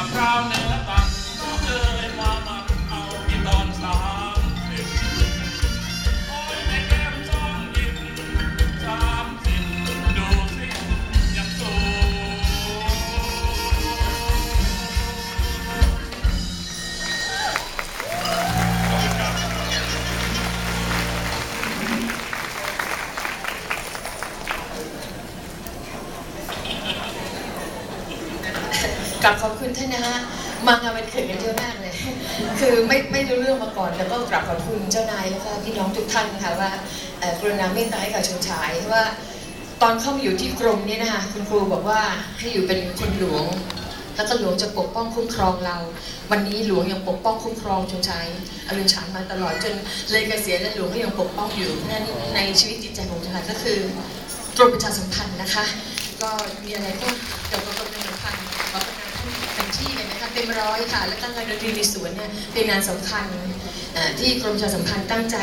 my proudness. กลับขอบคุณท่านนะฮะมางานวันเกิดกันเยอะมากเลย คือไม่ไม่รู้เรื่องมาก่อนแล้วก็กลับขอบคุณเจ้านายแล้วก็พี่น้องทุกท่านนะคะว่ากรุณาเมตตาให้กับชนชายว่า ตอนเข้ามาอยู่ที่กรมนี่นะคะคุณครูบอกว่าให้อยู่เป็นคนหลวง แล้วก็หลวงจะปกป้องคุ้มครองเรา วันนี้หลวงยังปกป้องคุ้มครองชนชายอรุณฉานมาตลอดจนเลยเกษียณและหลวงก็ยังปกป้องอยู่เพราะนั้นในชีวิตจิตใจของชนชายก็คือกรมประชาสัมพันธ์นะคะ ก็มีอะไรก็เกี่ยว เลยนะคะเต็มร้อยค่ะ และตั้งงานดนตรีในสวนเนี่ยเป็นงานสำคัญที่กรมประชาสัมพันธ์ตั้งใจ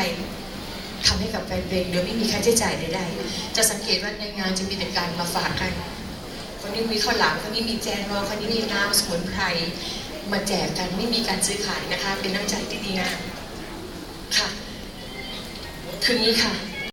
ทำให้กับแฟนเพลงโดยไม่มีค่าใช้จ่ายใดๆ จะสังเกตว่าในงานจะมีแต่การมาฝากกัน คนนี้มีข้าวหลามคนนี้มีแจงรอคนนี้มีน้ำสมุนไพรมาแจกกันไม่มีการซื้อขายนะคะ เป็นน้ำใจที่ดีงามค่ะ คืองี้ค่ะ